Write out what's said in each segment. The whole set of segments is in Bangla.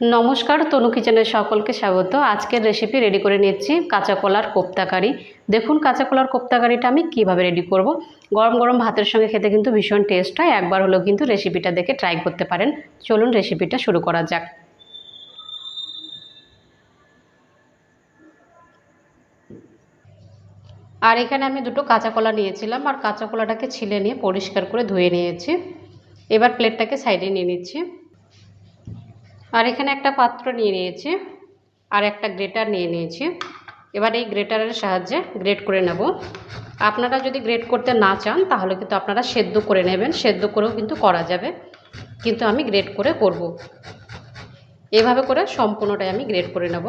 নমস্কার, তনু কিচেনের সকলকে স্বাগত। আজকের রেসিপি রেডি করে নিচ্ছি কাঁচা কলার কোপ্তাকারি। দেখুন, কাঁচা কলার কোপ্তাকারিটা আমি কীভাবে রেডি করব। গরম গরম ভাতের সঙ্গে খেতে কিন্তু ভীষণ টেস্ট হয়। একবার হলেও কিন্তু রেসিপিটা দেখে ট্রাই করতে পারেন। চলুন রেসিপিটা শুরু করা যাক। আর এখানে আমি দুটো কাঁচা কলা নিয়েছিলাম আর কাঁচা কলাটাকে ছিলে নিয়ে পরিষ্কার করে ধুয়ে নিয়েছি। এবার প্লেটটাকে সাইডে নিয়ে নিচ্ছি। আর এখানে একটা পাত্র নিয়ে নিয়েছি আর একটা গ্রেটার নিয়ে নিয়েছি। এবার এই গ্রেটারের সাহায্যে গ্রেট করে নেব। আপনারা যদি গ্রেট করতে না চান, তাহলে কিন্তু আপনারা সেদ্ধ করে নেবেন। সেদ্ধ করেও কিন্তু করা যাবে। কিন্তু আমি গ্রেট করে করব। এভাবে করে সম্পূর্ণটাই আমি গ্রেট করে নেব।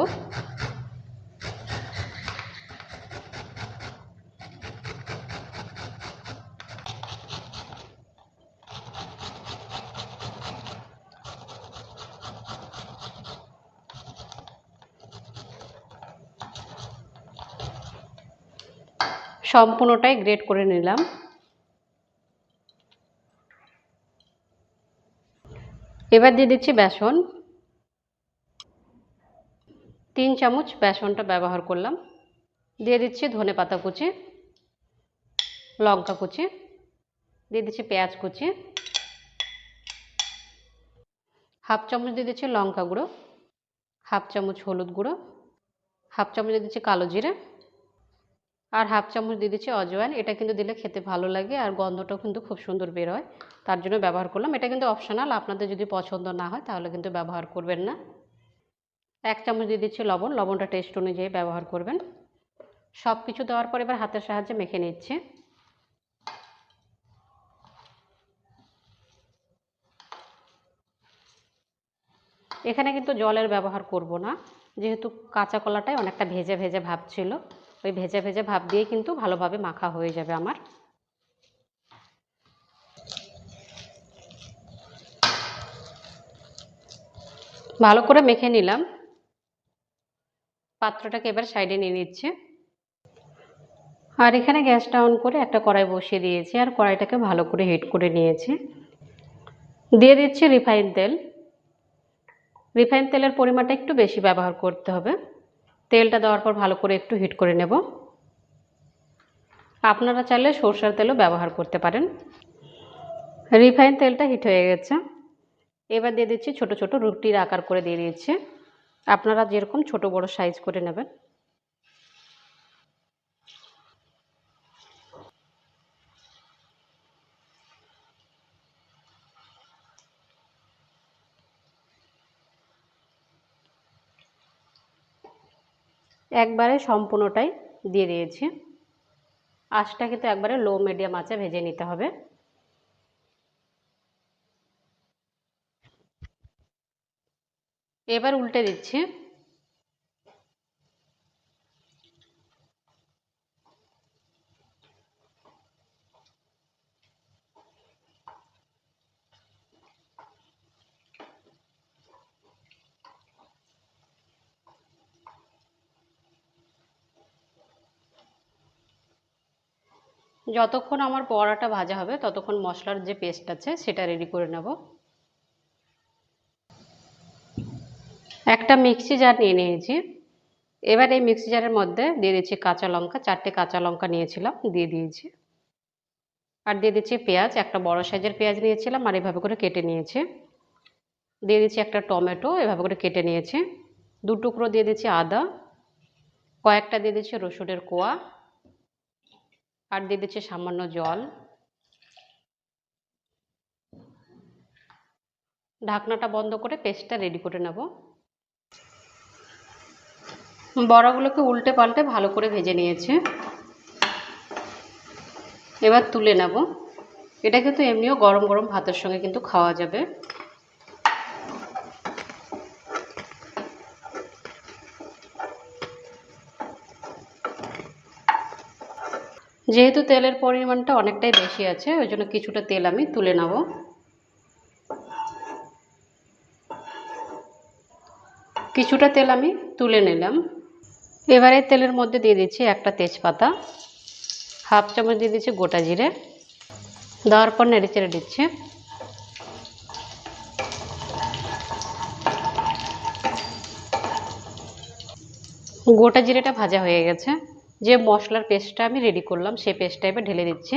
সম্পূর্ণটাই গ্রেট করে নিলাম। এবার দিয়ে দিচ্ছি বেসন। তিন চামচ বেসনটা ব্যবহার করলাম। দিয়ে দিচ্ছি ধনে পাতা কুচি, লঙ্কা কুচি, দিয়ে দিচ্ছি পেঁয়াজ কুচি, হাফ চামচ দিয়ে দিচ্ছি লঙ্কা গুঁড়ো, হাফ চামচ হলুদ গুঁড়ো, হাফ চামচ দিয়ে দিচ্ছি কালো জিরে আর হাফ চামচ দিয়ে দিচ্ছি অজওয়ান এটা কিন্তু দিলে খেতে ভালো লাগে আর গন্ধটাও কিন্তু খুব সুন্দর বের হয়। তার জন্য ব্যবহার করলাম। এটা কিন্তু অপশনাল আপনাদের যদি পছন্দ না হয় তাহলে কিন্তু ব্যবহার করবেন না। এক চামচ দিয়ে দিচ্ছি লবণ। লবণটা টেস্ট অনুযায়ী ব্যবহার করবেন। সব কিছু দেওয়ার পর এবার হাতের সাহায্যে মেখে নিচ্ছি। এখানে কিন্তু জলের ব্যবহার করব না। যেহেতু কাঁচা কলাটাই অনেকটা ভেজে ভেজে ভাব ছিল। ওই ভেজা ভেজা ভাব দিয়ে কিন্তু ভালোভাবে মাখা হয়ে যাবে আমার। ভালো করে মেখে নিলাম। পাত্রটাকে এবার সাইডে নিয়ে নিচ্ছে। আর এখানে গ্যাসটা অন করে একটা কড়াই বসিয়ে দিয়েছি আর কড়াইটাকে ভালো করে হিট করে নিয়েছি। দিয়ে দিচ্ছি রিফাইন তেল। রিফাইন তেলের পরিমাণটা একটু বেশি ব্যবহার করতে হবে। তেলটা দেওয়ার পর ভালো করে একটু হিট করে নেব। আপনারা চাইলে সরষের তেলও ব্যবহার করতে পারেন। রিফাইন তেলটা হিট হয়ে গেছে। এবার দিয়ে দিচ্ছি ছোট ছোট রুটির আকার করে দিয়ে দিচ্ছি আপনারা যেরকম ছোট বড় সাইজ করে নেবেন। একবারে সম্পূর্ণটাই দিয়ে দিয়েছি। আঁচটাকে তো একবারে লো মিডিয়াম আঁচে ভেজে নিতে হবে। এবার উল্টে দিচ্ছি। যতক্ষণ আমার বড়াটা ভাজা হবে, ততক্ষণ মশলার যে পেস্ট আছে, সেটা রেডি করে নেব। একটা মিক্সি জার নিয়ে নিয়েছি। এবার এই মিক্সি জারের মধ্যে দিয়ে দিচ্ছি কাঁচা লঙ্কা, চারটে কাঁচা লঙ্কা নিয়েছিলাম, দিয়ে দিয়েছি। আর দিয়ে দিচ্ছি পেঁয়াজ, একটা বড় সাইজের পেঁয়াজ নিয়েছিলাম আর এভাবে করে কেটে নিয়েছি। দিয়ে দিচ্ছি একটা টমেটো, এভাবে করে কেটে নিয়েছি। দু টুকরো দিয়ে দিচ্ছি আদা, কয়েকটা দিয়ে দিচ্ছি রসুনের কোয়া আর দিয়ে দিচ্ছি সামান্য জল। ঢাকনাটা বন্ধ করে পেস্টটা রেডি করে নেব। বড়াগুলোকে উল্টে পাল্টে ভালো করে ভেজে নিয়েছে। এবার তুলে নেব। এটা কিন্তু এমনিও গরম গরম ভাতের সঙ্গে কিন্তু খাওয়া যাবে। যেহেতু তেলের পরিমাণটা অনেকটাই বেশি আছে, ওই জন্য কিছুটা তেল আমি তুলে নেব। কিছুটা তেল আমি তুলে নিলাম। এবারে তেলের মধ্যে দিয়ে দিচ্ছি একটা তেজপাতা, হাফ চামচ দিয়ে দিচ্ছি গোটা জিরে, দেওয়ার পর নেড়ে চেড়ে দিচ্ছে। গোটা জিরেটা ভাজা হয়ে গেছে। যে মশলার পেস্টটা আমি রেডি করলাম, সেই পেস্টটা এবার ঢেলে দিচ্ছি।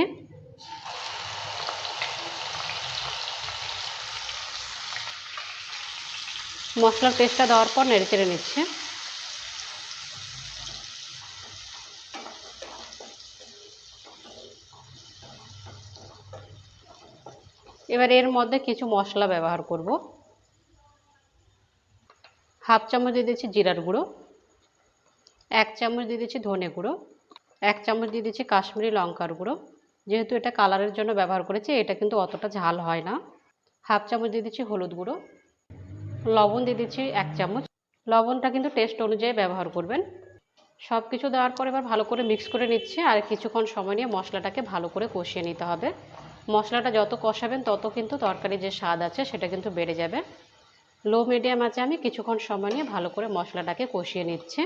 মশলার পেস্টটা দেওয়ার পর নেড়ে চেড়ে নিচ্ছে। এবার এর মধ্যে কিছু মশলা ব্যবহার করব। হাফ চামচ দিয়ে দিচ্ছি জিরার গুঁড়ো। এক চামচ দিয়ে দিচ্ছি ধনে গুঁড়ো, এক চামচ দিয়ে দিচ্ছি কাশ্মীরি লঙ্কার গুঁড়ো। যেহেতু এটা কালারের জন্য ব্যবহার করেছি, এটা কিন্তু অতটা ঝাল হয় না। হাফ চামচ দিয়ে দিচ্ছি হলুদ গুঁড়ো, লবণ দিয়ে দিচ্ছি এক চামচ। লবণটা কিন্তু টেস্ট অনুযায়ী ব্যবহার করবেন। সব কিছু দেওয়ার পর এবার ভালো করে মিক্স করে নিচ্ছে আর কিছুক্ষণ সময় নিয়ে মশলাটাকে ভালো করে কষিয়ে নিতে হবে। মশলাটা যত কষাবেন, তত কিন্তু তরকারির যে স্বাদ আছে, সেটা কিন্তু বেড়ে যাবে। লো মিডিয়াম আছে আমি কিছুক্ষণ সময় নিয়ে ভালো করে মশলাটাকে কষিয়ে নিচ্ছে।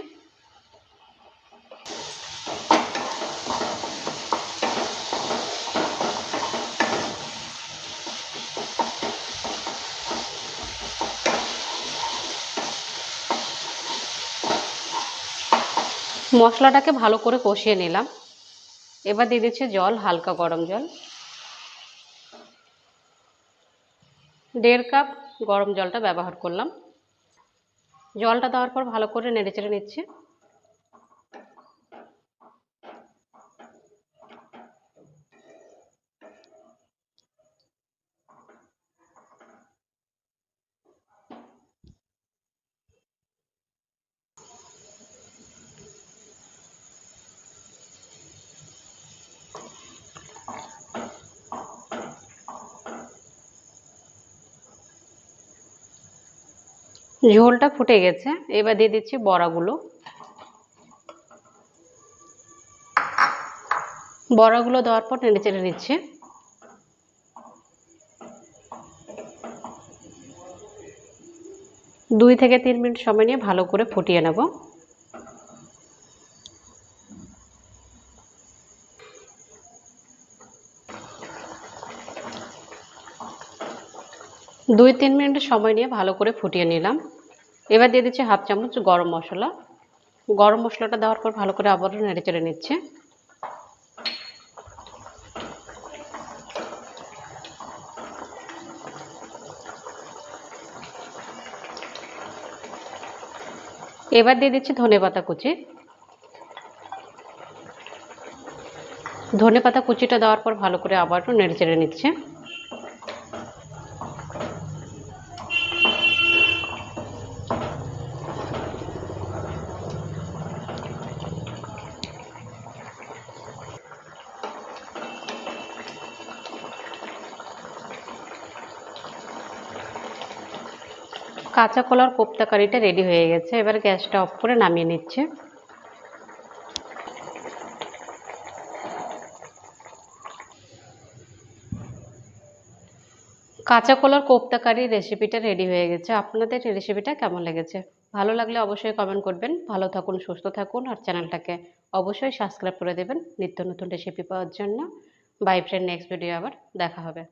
মশলাটাকে ভালো করে কষিয়ে নিলাম। এবার দিয়ে দিচ্ছি জল, হালকা গরম জল। দেড় কাপ গরম জলটা ব্যবহার করলাম। জলটা দেওয়ার পর ভালো করে নেড়ে চেড়ে নিচ্ছি। ঝোলটা ফুটে গেছে। এবার দিয়ে দিচ্ছি বড়াগুলো। বড়াগুলো দেওয়ার পর নেড়ে চেড়ে নিচ্ছে দুই থেকে তিন মিনিট সময় নিয়ে ভালো করে ফুটিয়ে নেব। দুই, তিন মিনিট সময় নিয়ে ভালো করে ফুটিয়ে নিলাম। এবার দিয়ে দিচ্ছি হাফ চামচ গরম মশলা। গরম মশলাটা দেওয়ার পর ভালো করে আবারও নেড়ে চেড়ে নিচ্ছে। এবার দিয়ে দিচ্ছি ধনে পাতা কুচি। ধনে পাতা কুচিটা দেওয়ার পর ভালো করে আবারও নেড়ে চেড়ে নিচ্ছে। কাঁচা কলার কোপ্তা কারিটা রেডি হয়ে গেছে। এবার গ্যাসটা অফ করে নামিয়ে নিচ্ছে। কাঁচা কলার কোপ্তা কারির রেসিপিটা রেডি হয়ে গেছে। আপনাদের রেসিপিটা কেমন লেগেছে? ভালো লাগলে অবশ্যই কমেন্ট করবেন। ভালো থাকুন, সুস্থ থাকুন আর চ্যানেলটাকে অবশ্যই সাবস্ক্রাইব করে দেবেন। নিত্য নতুন রেসিপি পাওয়ার জন্য। বাই ফ্রেন্ড নেক্সট ভিডিও আবার দেখা হবে।